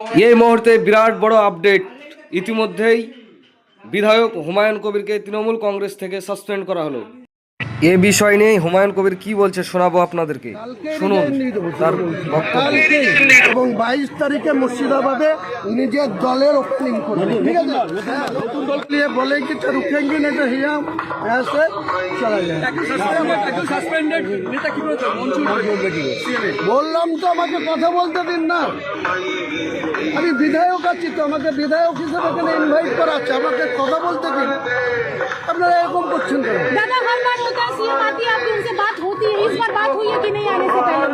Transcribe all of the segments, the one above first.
এই মুহূর্তে বিরাট বড় আপডেট ইতিমধ্যেই বিধায়ক হুমায়ুন কবিরকে তৃণমূল কংগ্রেস থেকে সাসপেন্ড করা হলো। এ বিষয় নিয়ে হুমায়ুন কবির কি বলছে শোনাবো আপনাদেরকে। শুনুন তার এবং বাইশ তারিখে মুর্শিদাবাদে নিজের দলের ওপেনিং করবে। ঠিক আছে? হ্যাঁ, নতুন দল নিয়ে বলে কি রুখেঙ্গি এটা হিয়াম চলে যায়। বললাম তো আমাকে কথা বলতে দিন না। আমি বিধায়ক আছি তো আমাকে বিধায়ক হিসেবে এখানে ইনভাইট করা আছে। আমাকে কথা বলতে দিন। আপনারা এরকম করছেন কেন? बात हुई है कि नहीं आने से पहले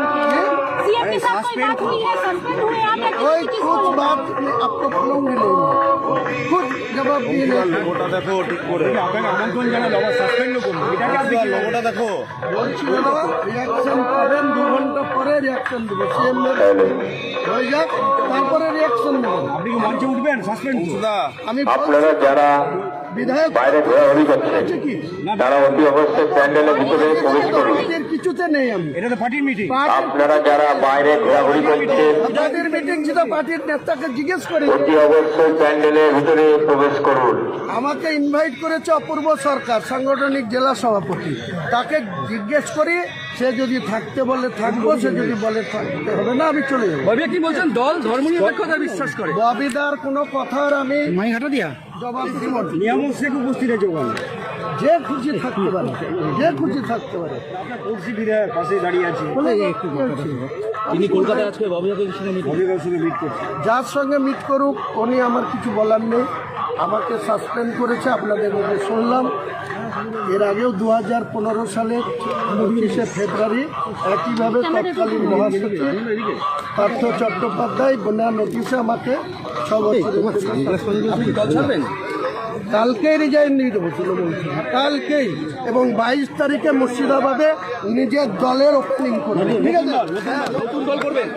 सीएम के साथ कोई बात हुई है सस्पेंड हुए आप या कोई किसी कुछ को बात मैं आपको बोलूंगी नहीं खुद जवाब दिए नहीं লোগোটা দেখো ঠিক করে আপনাকে আমন্ত্রণ জানালো আবার সাসপেন্ডও করলো এটাকে আপনি লোগোটা দেখো বলছি দাদা রিয়াকশন পাবেন দু ঘন্টা পরে রিয়াকশন দেবো সিএম হয়ে যাক তারপরে রিয়াকশন দেবো আপনি কি মঞ্চে উঠবেন সাসপেন্ড সুদা আমি আপনারা যারা বিধায়ক বাইরে ঘোরাঘুরি করছেন আছে তারা অতি অবশ্যই প্যান্ডেলের ভিতরে প্রবেশ করুন। কিছুতে নেই আমি। এটা তো পার্টির মিটিং আপনারা যারা বাইরে ঘোরাঘুরি করছেন পার্টির মিটিং ছিল পার্টির নেতাকে জিজ্ঞেস করি অতি অবশ্যই প্যান্ডেলের ভিতরে প্রবেশ করুন। আমাকে ইনভাইট করেছে অপূর্ব সরকার সাংগঠনিক জেলা সভাপতি। তাকে জিজ্ঞেস করি সে যদি থাকতে বলে থাকব সে যদি বলে থাকতে হবে না আমি চলে যাব। কি বলছেন? দল ধর্মনিরপেক্ষতা বিশ্বাস করে। ববিদার কোনো কথার আমি মাইঘাটা দিয়া? জবাব নিয়ামক শেখ উপস্থিত আছে ওখানে। যে খুশি থাকতে পারে যে খুশি থাকতে পারে। পড়শি বিধায়ক পাশে দাঁড়িয়ে আছে। তিনি কলকাতায় আজকে অভিভাবকের সঙ্গে meeting- অভিভাবকের সঙ্গে মিট করছে যার সঙ্গে মিট করুক উনি আমার কিছু বলার নেই। আমাকে সাসপেন্ড করেছে আপনাদের মধ্যে শুনলাম। এর আগেও দু হাজার পনেরো সালের পঁচিশে ফেব্রুয়ারি একইভাবে তৎকালীন মহাসচিব পার্থ চট্টোপাধ্যায় বন্যা নোটিশে আমাকে কালকেই রিজাইন দিয়ে দেবো তৃণমূল। কালকেই এবং বাইশ তারিখে মুর্শিদাবাদে নিজের দলের ওপেনিং করবে। ঠিক আছে? নতুন দল করবেন?